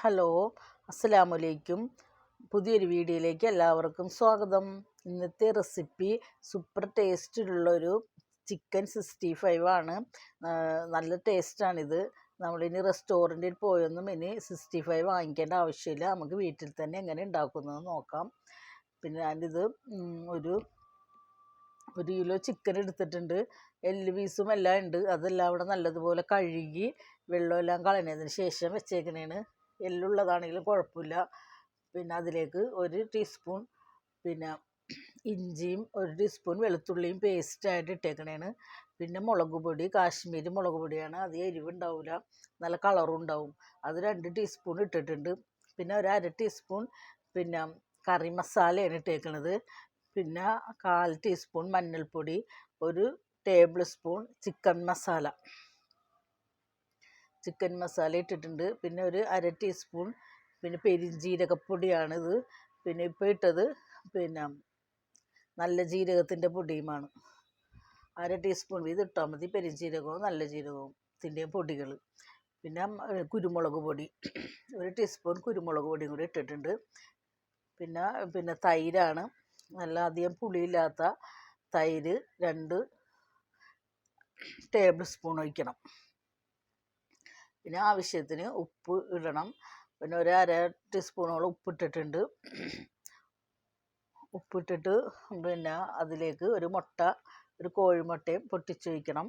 Hi അസ്സലാമു അലൈക്കും പുതിയൊരു വീഡിയോയിലേക്ക് എല്ലാവർക്കും സ്വാഗതം. ഇന്നത്തെ റെസിപ്പി സൂപ്പർ ടേസ്റ്റിലുള്ളൊരു ചിക്കൻ സിക്സ്റ്റി ഫൈവ് ആണ്. നല്ല ടേസ്റ്റാണിത്. നമ്മളിനി റെസ്റ്റോറന്റിൽ പോയൊന്നും ഇനി സിക്സ്റ്റി ഫൈവ് വാങ്ങിക്കേണ്ട ആവശ്യമില്ല. നമുക്ക് വീട്ടിൽ തന്നെ എങ്ങനെ ഉണ്ടാക്കുന്നത് നോക്കാം. പിന്നെ ഞാനിത് ഒരു ഒരു കിലോ ചിക്കൻ എടുത്തിട്ടുണ്ട്. എല്ല് പീസും എല്ലാം ഉണ്ട്. അതെല്ലാം അവിടെ നല്ലതുപോലെ കഴുകി വെള്ളമെല്ലാം കളഞ്ഞതിന് ശേഷം വെച്ചേക്കണേണ്. എല്ലുള്ളതാണെങ്കിലും കുഴപ്പമില്ല. പിന്നെ അതിലേക്ക് ഒരു ടീസ്പൂൺ പിന്നെ ഇഞ്ചിയും ഒരു ടീസ്പൂൺ വെളുത്തുള്ളിയും പേസ്റ്റായിട്ട് ഇട്ടേക്കണേണ്. പിന്നെ മുളക് പൊടി കാശ്മീരി മുളക് പൊടിയാണ്. അത് എരിവുണ്ടാവില്ല നല്ല കളറും ഉണ്ടാവും. അത് രണ്ട് ടീസ്പൂൺ ഇട്ടിട്ടുണ്ട്. പിന്നെ ഒരു അര ടീസ്പൂൺ പിന്നെ കറി മസാലയാണ് ഇട്ടേക്കണത്. പിന്നെ കാൽ ടീസ്പൂൺ മഞ്ഞൾപ്പൊടി ഒരു table spoon chicken masala chicken masala ഇട്ടിട്ടുണ്ട്. പിന്നെ ഒരു അര ടീസ്പൂൺ പിന്നെ പെരിഞ്ജീരകപ്പൊടിയാണിത് പിന്നെ ഇപ്പോൾ ഇട്ടത് പിന്നെ നല്ല ജീരകത്തിന്റെ പൊടിയുമാണ്. അര ടീസ്പൂൺ വീതം ഇട്ടാൽ മതി. പെരിഞ്ജീരകവും നല്ല ജീരകവും ഇതിന്റെയും പൊടികൾ. പിന്നെ കുരുമുളക് പൊടി. ഒരു ടീസ്പൂൺ കുരുമുളക് പൊടിയും കൂടി ഇട്ടിട്ടുണ്ട്. പിന്നെ പിന്നെ തൈരാണ്. നല്ല അധികം പുളിയില്ലാത്ത തൈര് രണ്ട് ടേബിൾ സ്പൂൺ ഒഴിക്കണം. പിന്നെ ആവശ്യത്തിന് ഉപ്പ് ഇടണം. പിന്നെ ഒരു അര ടീസ്പൂണോളം ഉപ്പിട്ടിട്ടുണ്ട്. ഉപ്പിട്ടിട്ട് പിന്നെ അതിലേക്ക് ഒരു മുട്ട ഒരു കോഴിമുട്ടയും പൊട്ടിച്ചു വയ്ക്കണം.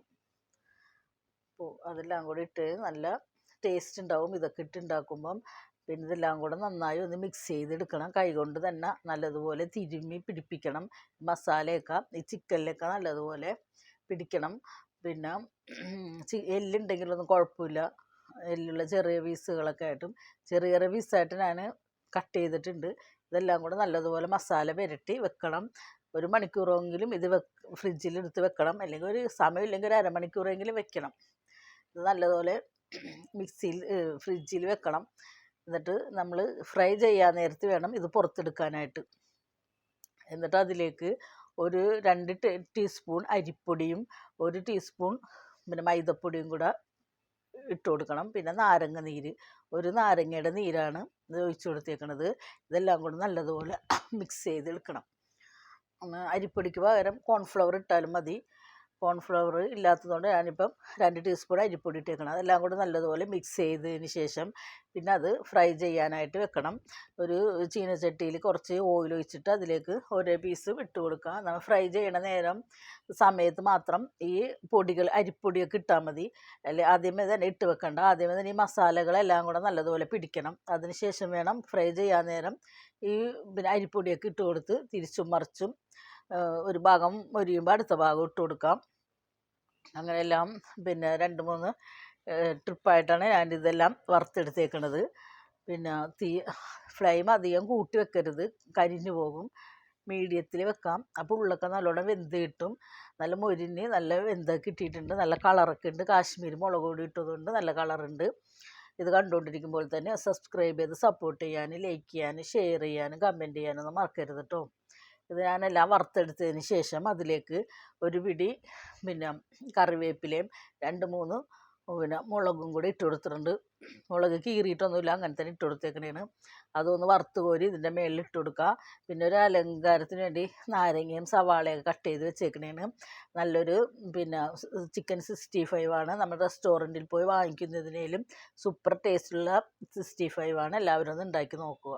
അപ്പോൾ അതെല്ലാം കൂടി ഇട്ട് നല്ല ടേസ്റ്റ് ഉണ്ടാവും. ഇതൊക്കെ ഇട്ട് ഉണ്ടാക്കുമ്പം പിന്നെ ഇതെല്ലാം കൂടെ നന്നായി ഒന്ന് മിക്സ് ചെയ്തെടുക്കണം. കൈകൊണ്ട് തന്നെ നല്ലതുപോലെ തിരുമ്മി പിടിപ്പിക്കണം. മസാലയൊക്കെ ഈ ചിക്കനിലൊക്കെ നല്ലതുപോലെ പിടിക്കണം. പിന്നെ എല്ലുണ്ടെങ്കിലൊന്നും കുഴപ്പമില്ല. എല്ലുള്ള ചെറിയ പീസുകളൊക്കെ ആയിട്ടും ചെറിയ ചെറിയ പീസായിട്ട് ഞാൻ കട്ട് ചെയ്തിട്ടുണ്ട്. ഇതെല്ലാം കൂടെ നല്ലതുപോലെ മസാല പുരട്ടി വെക്കണം. ഒരു മണിക്കൂറെങ്കിലും ഇത് വെ ഫ്രിഡ്ജിലെടുത്ത് വെക്കണം. അല്ലെങ്കിൽ ഒരു സമയമില്ലെങ്കിൽ ഒരു അരമണിക്കൂറെങ്കിലും വെക്കണം. ഇത് നല്ലതുപോലെ മിക്സിയിൽ ഫ്രിഡ്ജിൽ വെക്കണം. എന്നിട്ട് നമ്മൾ ഫ്രൈ ചെയ്യാൻ നേരത്ത് വേണം ഇത് പുറത്തെടുക്കാനായിട്ട്. എന്നിട്ട് അതിലേക്ക് ഒരു രണ്ട് ടീസ്പൂൺ അരിപ്പൊടിയും ഒരു ടീസ്പൂൺ പിന്നെ മൈദപ്പൊടിയും കൂടെ ഇട്ട് കൊടുക്കണം. പിന്നെ നാരങ്ങ നീര്. ഒരു നാരങ്ങയുടെ നീരാണ് ഇത് ഒഴിച്ച് കൊടുത്തേക്കണത്. ഇതെല്ലാം കൂടെ നല്ലതുപോലെ മിക്സ് ചെയ്തെടുക്കണം. അരിപ്പൊടിക്ക് പകരം കോൺഫ്ലവർ ഇട്ടാലും മതി. കോൺഫ്ലവർ ഇല്ലാത്തതുകൊണ്ട് ഞാനിപ്പം രണ്ട് ടീസ്പൂൺ അരിപ്പൊടി ഇട്ടേക്കണം. അതെല്ലാം കൂടെ നല്ലതുപോലെ മിക്സ് ചെയ്തതിന് ശേഷം പിന്നെ അത് ഫ്രൈ ചെയ്യാനായിട്ട് വെക്കണം. ഒരു ചീനച്ചട്ടിയിൽ കുറച്ച് ഓയിൽ ഒഴിച്ചിട്ട് അതിലേക്ക് ഓരോ പീസ് ഇട്ട് കൊടുക്കുക. ഫ്രൈ ചെയ്യണ നേരം സമയത്ത് മാത്രം ഈ പൊടികൾ അരിപ്പൊടിയൊക്കെ ഇട്ടാൽ മതി. അല്ലെ ആദ്യമേ തന്നെ ഇട്ട് വെക്കണ്ട. ആദ്യമേ തന്നെ ഈ മസാലകളെല്ലാം കൂടെ നല്ലതുപോലെ പിടിക്കണം. അതിന് ശേഷം വേണം ഫ്രൈ ചെയ്യാൻ നേരം ഈ പിന്നെ അരിപ്പൊടിയൊക്കെ ഇട്ട് കൊടുത്ത് തിരിച്ചും മറിച്ചും ഒരു ഭാഗം മൊരിയുമ്പോൾ അടുത്ത ഭാഗം ഇട്ട് കൊടുക്കാം. അങ്ങനെയെല്ലാം പിന്നെ രണ്ട് മൂന്ന് ട്രിപ്പായിട്ടാണ് ഞാനിതെല്ലാം വറുത്തെടുത്തേക്കണത്. പിന്നെ തീ ഫ്ലെയിം അധികം കൂട്ടി വെക്കരുത്. കരിഞ്ഞു പോകും. മീഡിയത്തിൽ വെക്കാം. അപ്പോൾ ഉള്ളൊക്കെ നല്ലോണം വെന്ത് കിട്ടും. നല്ല മൊരിഞ്ഞ് നല്ല വെന്തൊക്കെ കിട്ടിയിട്ടുണ്ട്. നല്ല കളറൊക്കെ ഉണ്ട്. കാശ്മീർ മുളക് പൊടി ഇട്ടതുകൊണ്ട് നല്ല കളറുണ്ട്. ഇത് കണ്ടുകൊണ്ടിരിക്കുമ്പോൾ തന്നെ സബ്സ്ക്രൈബ് ചെയ്ത് സപ്പോർട്ട് ചെയ്യാനും ലൈക്ക് ചെയ്യാനും ഷെയർ ചെയ്യാനും കമന്റ് ചെയ്യാനൊന്നും മറക്കരുത് കേട്ടോ. ഇത് ഞാനെല്ലാം വറുത്തെടുത്തതിന് ശേഷം അതിലേക്ക് ഒരു പിടി പിന്നെ കറിവേപ്പിലയും രണ്ട് മൂന്ന് പിന്നെ മുളകും കൂടി ഇട്ട് കൊടുത്തിട്ടുണ്ട്. മുളക് കീറിയിട്ടൊന്നുമില്ല അങ്ങനെ തന്നെ ഇട്ട് കൊടുത്തേക്കണേന് അതൊന്ന് വറുത്ത് കോരി ഇതിന്റെ മേളിൽ ഇട്ട് കൊടുക്കുക. പിന്നെ ഒരു അലങ്കാരത്തിന് വേണ്ടി നാരങ്ങയും സവാളയൊക്കെ കട്ട് ചെയ്ത് വെച്ചേക്കണേന് നല്ലൊരു പിന്നെ ചിക്കൻ സിക്സ്റ്റി ഫൈവ് ആണ്. നമ്മൾ റെസ്റ്റോറന്റിൽ പോയി വാങ്ങിക്കുന്നതിനേലും സൂപ്പർ ടേസ്റ്റുള്ള സിക്സ്റ്റി ഫൈവ് ആണ്. എല്ലാവരും ഒന്ന് ഉണ്ടാക്കി നോക്കുക.